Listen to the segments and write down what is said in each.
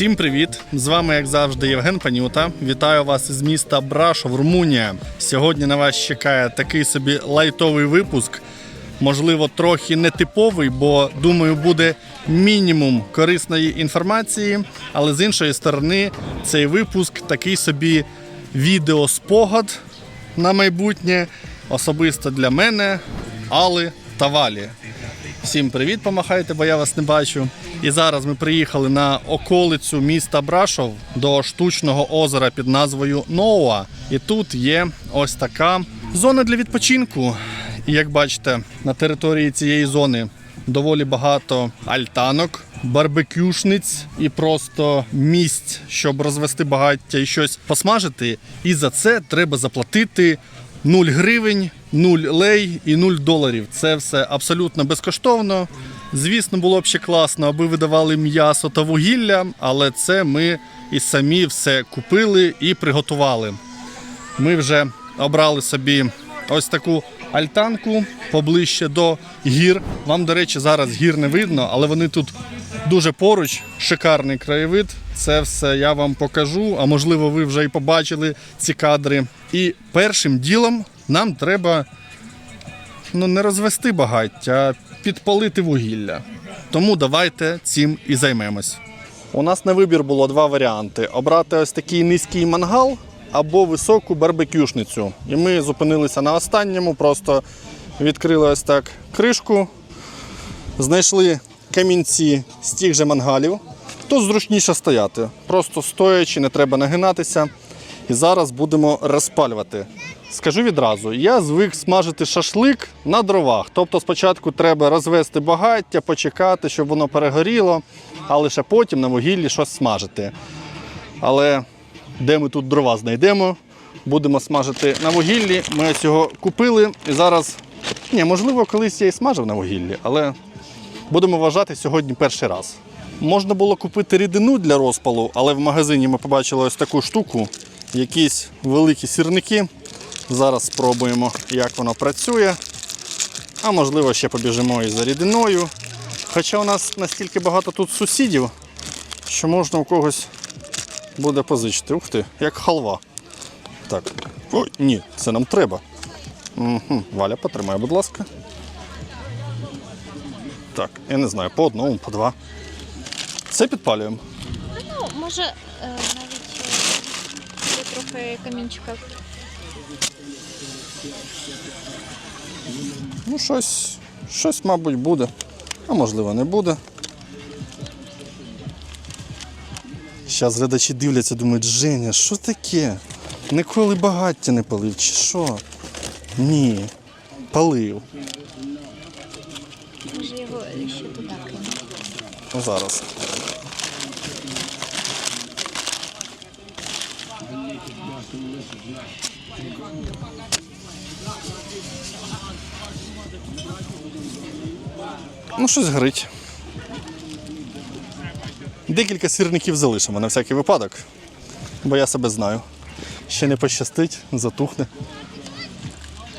Всім привіт! З вами, як завжди, Євген Панюта. Вітаю вас із міста Брашов, Румунія. Сьогодні на вас чекає такий собі лайтовий випуск. Можливо, трохи нетиповий, бо думаю, буде мінімум корисної інформації. Але з іншої сторони, цей випуск такий собі відеоспогад на майбутнє, особисто для мене, Али та Валі. Всім привіт, помахайте, бо я вас не бачу. І зараз ми приїхали на околицю міста Брашов до штучного озера під назвою Ноуа. І тут є ось така зона для відпочинку. І як бачите, на території цієї зони доволі багато альтанок, барбекюшниць і просто місць, щоб розвести багаття і щось посмажити. І за це треба заплатити 0 гривень, 0 лей і 0 доларів. Це все абсолютно безкоштовно. Звісно, було б ще класно, аби видавали м'ясо та вугілля, але це ми і самі все купили і приготували. Ми вже обрали собі ось таку альтанку поближче до гір. Вам, до речі, зараз гір не видно, але вони тут дуже поруч. Шикарний краєвид. Це все я вам покажу. А можливо, ви вже і побачили ці кадри. І першим ділом нам треба ну, не розвести багаття, а підпалити вугілля. Тому давайте цим і займемось. У нас на вибір було два варіанти: обрати ось такий низький мангал або високу барбекюшницю. І ми зупинилися на останньому, просто відкрили ось так кришку, знайшли камінці з тих же мангалів. Тут зручніше стояти. Просто стоячи, не треба нагинатися. І зараз будемо розпалювати. Скажу відразу, я звик смажити шашлик на дровах. Тобто спочатку треба розвести багаття, почекати, щоб воно перегоріло, а лише потім на вугіллі щось смажити. Але де ми тут дрова знайдемо, будемо смажити на вугіллі. Ми ось його купили і зараз, ні, можливо, колись я і смажив на вугіллі, але будемо вважати сьогодні перший раз. Можна було купити рідину для розпалу, але в магазині ми побачили ось таку штуку, якісь великі сірники. Зараз спробуємо, як воно працює. А можливо, ще побіжимо і за рідиною. Хоча у нас настільки багато тут сусідів, що можна у когось буде позичити. Ух ти, як халва. Так. Ой, ні, це нам треба. Угу. Валя, потримай, будь ласка. Так, я не знаю, по одному, по два. Це підпалюємо. Ну, може, е, навіть е, трохи камінчика. Ну, щось, щось, мабуть, буде. А можливо, не буде. Зараз глядачі дивляться, думають, Женя, що таке? Ніколи багаття не палив, чи що? Ні, палив. Може його ще туди кинути. Ну, зараз. Ну, щось горить. Декілька сірників залишимо на всякий випадок, бо я себе знаю. Ще не пощастить, затухне.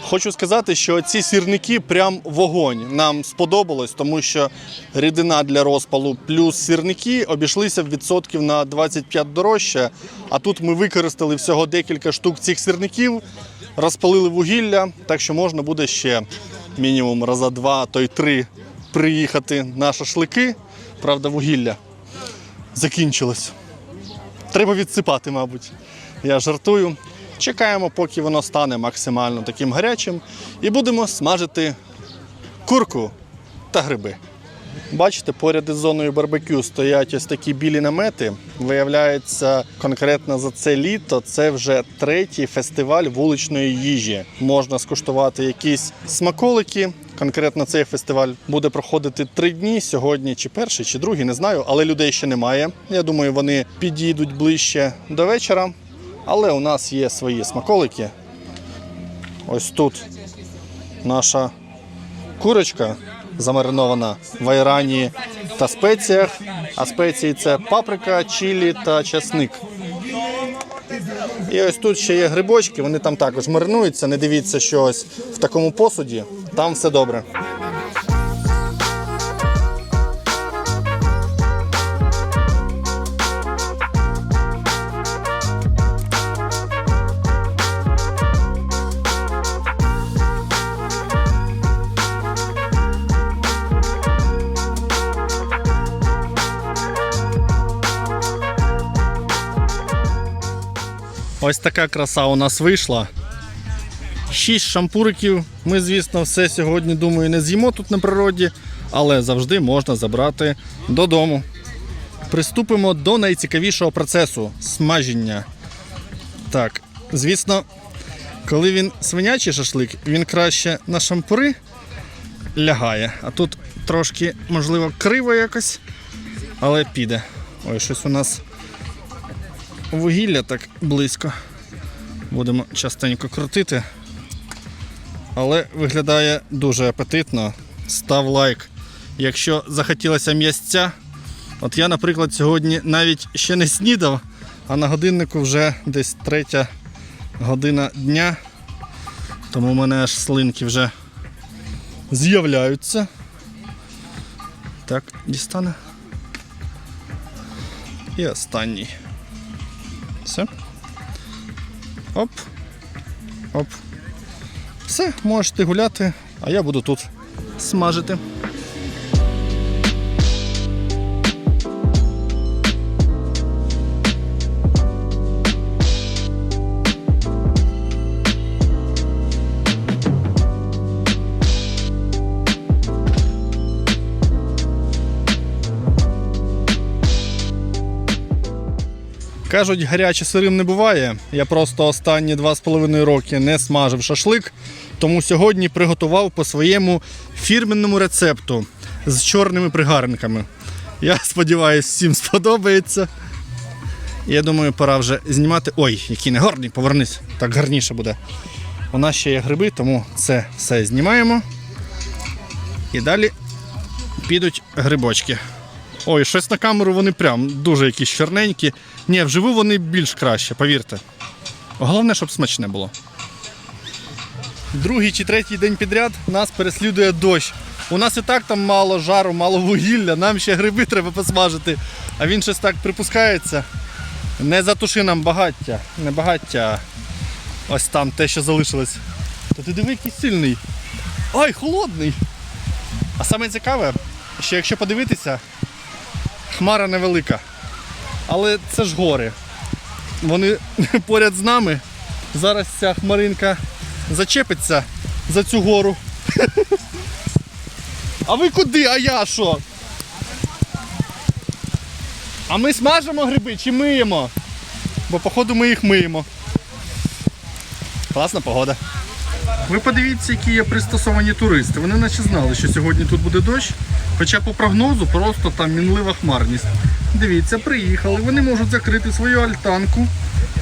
Хочу сказати, що ці сірники прям вогонь. Нам сподобалось, тому що рідина для розпалу плюс сірники обійшлися в відсотків на 25 дорожче. А тут ми використали всього декілька штук цих сірників, розпалили вугілля, так що можна буде ще мінімум раза два, то й три приїхати на шашлики. Правда, вугілля закінчилось. Треба відсипати, мабуть. Я жартую. Чекаємо, поки воно стане максимально таким гарячим, і будемо смажити курку та гриби. Бачите, поряд із зоною барбекю стоять ось такі білі намети. Виявляється, конкретно за це літо це вже третій фестиваль вуличної їжі. Можна скуштувати якісь смаколики. Конкретно цей фестиваль буде проходити три дні. Сьогодні чи перший, чи другий, не знаю, але людей ще немає. Я думаю, вони підійдуть ближче до вечора. Але у нас є свої смаколики. Ось тут наша курочка замаринована в айрані та спеціях. А спеції це паприка, чилі та часник. І ось тут ще є грибочки, вони там також маринуються. Не дивіться, що ось в такому посуді, там все добре. Ось така краса у нас вийшла. Шість шампуриків. Ми, звісно, все сьогодні, думаю, не з'їмо тут на природі, але завжди можна забрати додому. Приступимо до найцікавішого процесу смаження. Так, звісно, коли він свинячий шашлик, він краще на шампури лягає. А тут трошки, можливо, криво якось, але піде. Ой, щось у нас вугілля так близько. Будемо частенько крутити. Але виглядає дуже апетитно. Став лайк. Якщо захотілося м'ясця, от я, наприклад, сьогодні навіть ще не снідав, а на годиннику вже десь третя година дня. Тому в мене аж слинки вже з'являються. Так, дістане. І останній. Все. Оп. Оп. Все, можете гуляти, а я буду тут смажити. Кажуть, гаряче сирим не буває. Я просто останні два з половиною роки не смажив шашлик, тому сьогодні приготував по своєму фірменному рецепту з чорними пригарниками. Я сподіваюся, всім сподобається. Я думаю, пора вже знімати. Ой, який не гарний, повернись, так гарніше буде. У нас ще є гриби, тому це все знімаємо. І далі підуть грибочки. Ой, щось на камеру вони прям дуже якісь чорненькі. Ні, вживу вони більш краще, повірте. Головне, щоб смачне було. Другий чи третій день підряд нас переслідує дощ. У нас і так там мало жару, мало вугілля, нам ще гриби треба посмажити. А він щось так припускається. Не затуши нам багаття. Не багаття, ось там те, що залишилось. Та ти диви, який сильний. Ай, холодний! А саме цікаве, що якщо подивитися, хмара невелика. Але це ж гори. Вони поряд з нами. Зараз ця хмаринка зачепиться за цю гору. А ви куди? А я що? А ми смажимо гриби чи миємо? Бо походу ми їх миємо. Класна погода. Ви подивіться, які є пристосовані туристи. Вони наче знали, що сьогодні тут буде дощ. Хоча по прогнозу просто там мінлива хмарність. Дивіться, приїхали. Вони можуть закрити свою альтанку,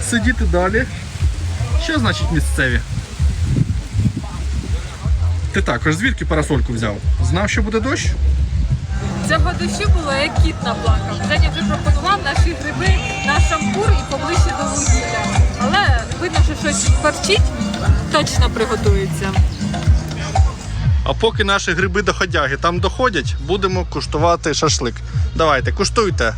сидіти далі. Що значить місцеві? Ти також звідки парасольку взяв? Знав, що буде дощ? Цього дощу було як кіт наплакав. Женя вже пропонував наші гриби на шампур і поближче до вугілля. Але видно, що щось парчить, точно приготується. А поки наші гриби доходяги там доходять, будемо куштувати шашлик. Давайте, куштуйте.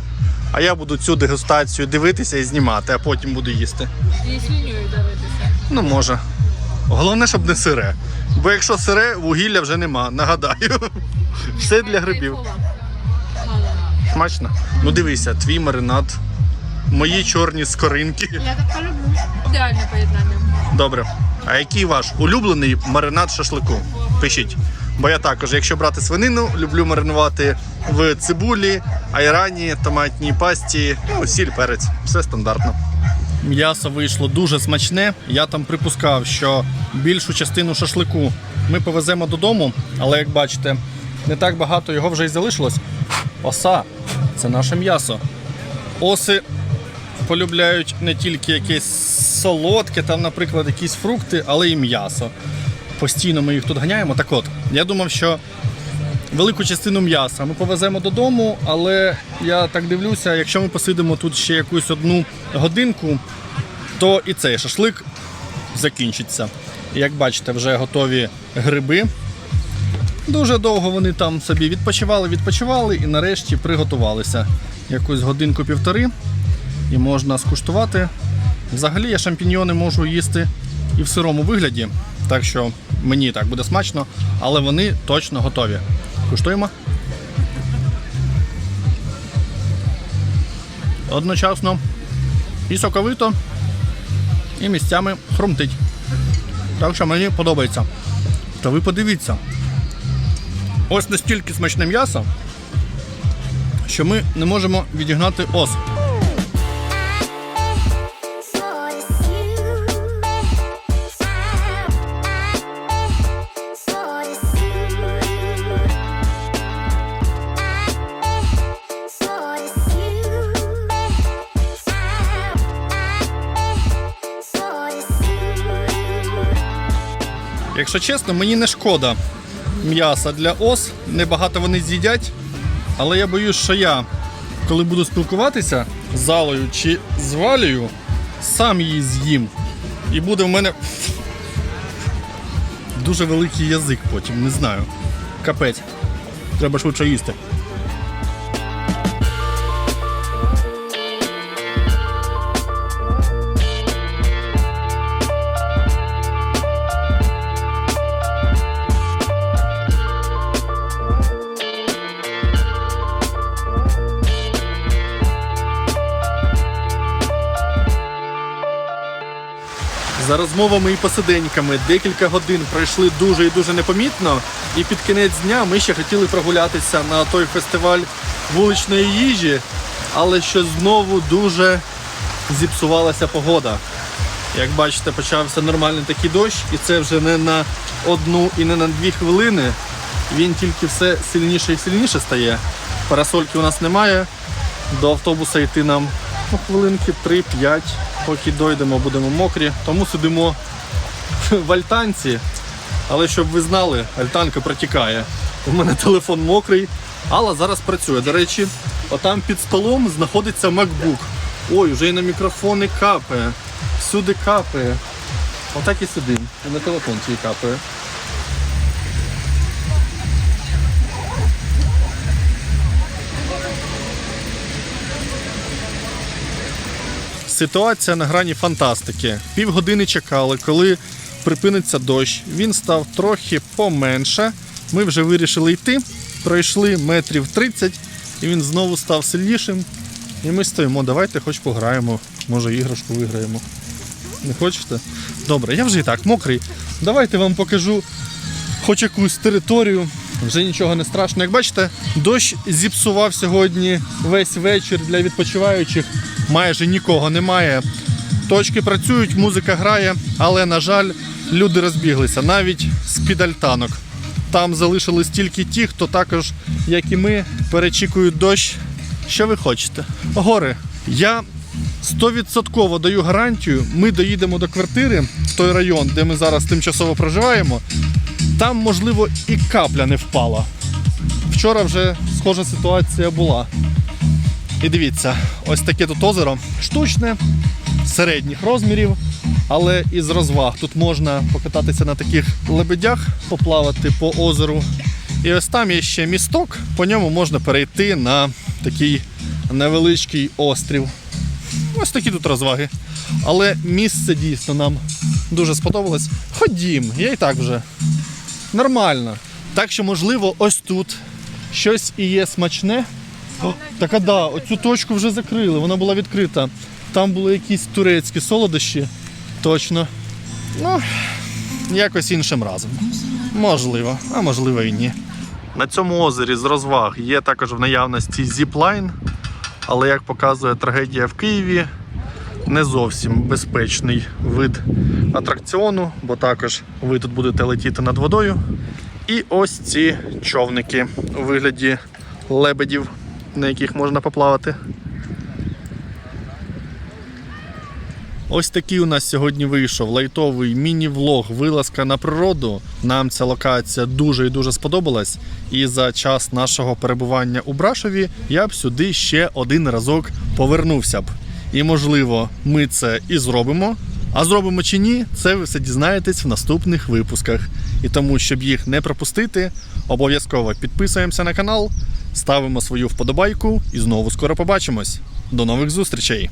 А я буду цю дегустацію дивитися і знімати, а потім буду їсти. І слюнюю дивитися. Ну, може. Головне, щоб не сире. Бо якщо сире, вугілля вже нема, нагадаю. Все для грибів. Смачно. Ну дивися, твій маринад, мої чорні скоринки. Я так люблю. Ідеальне поєднання. Добре. А який ваш улюблений маринад шашлику? Пишіть. Бо я також, якщо брати свинину, люблю маринувати в цибулі, айрані, томатній пасті, ну, сіль, перець. Все стандартно. М'ясо вийшло дуже смачне. Я там припускав, що більшу частину шашлику ми повеземо додому, але як бачите, не так багато його вже й залишилось. Оса це наше м'ясо. Оси полюбляють не тільки якесь солодке, там, наприклад, якісь фрукти, але і м'ясо. Постійно ми їх тут ганяємо. Так от, я думав, що велику частину м'яса ми повеземо додому, але я так дивлюся, якщо ми посидимо тут ще якусь одну годинку, то і цей шашлик закінчиться. Як бачите, вже готові гриби. Дуже довго вони там собі відпочивали, відпочивали і нарешті приготувалися. Якусь годинку-півтори і можна скуштувати. Взагалі я шампіньйони можу їсти і в сирому вигляді, так що мені так буде смачно, але вони точно готові. Куштуємо. Одночасно і соковито, і місцями хрумтить. Так що мені подобається. Та ви подивіться. Ось настільки смачне м'ясо, що ми не можемо відігнати ос. Якщо чесно, мені не шкода м'яса для ос. Небагато вони з'їдять. Але я боюсь, що я, коли буду спілкуватися з залою чи з валею, сам її з'їм. І буде в мене дуже великий язик потім, не знаю. Капець. Треба швидше їсти. Розмовами і посиденьками декілька годин пройшли дуже і дуже непомітно. І під кінець дня ми ще хотіли прогулятися на той фестиваль вуличної їжі, але що знову дуже зіпсувалася погода. Як бачите, почався нормальний такий дощ, і це вже не на одну і не на дві хвилини. Він тільки все сильніше і сильніше стає. Парасольки у нас немає. До автобуса йти нам ну, хвилинки 3-5, поки дойдемо, будемо мокрі. Тому сидимо в альтанці. Але щоб ви знали, альтанка протікає. У мене телефон мокрий, але зараз працює. До речі, отам під столом знаходиться MacBook. Ой, вже і на мікрофони капає. Всюди капає. Отак і сидим. І на телефон свій капає. Ситуація на грані фантастики. Півгодини чекали, коли припиниться дощ. Він став трохи поменше. Ми вже вирішили йти. Пройшли метрів 30, і він знову став сильнішим. І ми стоїмо. Давайте хоч пограємо. Може іграшку виграємо. Не хочете? Добре, я вже і так мокрий. Давайте вам покажу хоч якусь територію. Вже нічого не страшно. Як бачите, дощ зіпсував сьогодні весь вечір для відпочиваючих. Майже нікого немає. Точки працюють, музика грає, але, на жаль, люди розбіглися навіть з-під альтанок. Там залишились тільки ті, хто також, як і ми, перечікують дощ. Що ви хочете? Гори. Я стовідсотково даю гарантію, ми доїдемо до квартири в той район, де ми зараз тимчасово проживаємо. Там, можливо, і капля не впала. Вчора вже схожа ситуація була. І дивіться, ось таке тут озеро штучне, середніх розмірів, але із розваг. Тут можна покататися на таких лебедях, поплавати по озеру. І ось там є ще місток, по ньому можна перейти на такий невеличкий острів. Ось такі тут розваги. Але місце дійсно нам дуже сподобалось. Ходім, я і так вже нормально. Так що, можливо, ось тут щось і є смачне. О, так а да, оцю точку вже закрили, вона була відкрита. Там були якісь турецькі солодощі. Точно. Ну, якось іншим разом. Можливо, а можливо і ні. На цьому озері з розваг є також в наявності зіплайн, але як показує трагедія в Києві, не зовсім безпечний вид атракціону, бо також ви тут будете летіти над водою. І ось ці човники у вигляді лебедів, на яких можна поплавати. Ось такий у нас сьогодні вийшов лайтовий міні-влог вилазка на природу. Нам ця локація дуже і дуже сподобалась. І за час нашого перебування у Брашові я б сюди ще один разок повернувся б. І можливо, ми це і зробимо. А зробимо чи ні, це ви все дізнаєтесь в наступних випусках. І тому, щоб їх не пропустити, обов'язково підписуємося на канал, ставимо свою вподобайку і знову скоро побачимось. До нових зустрічей!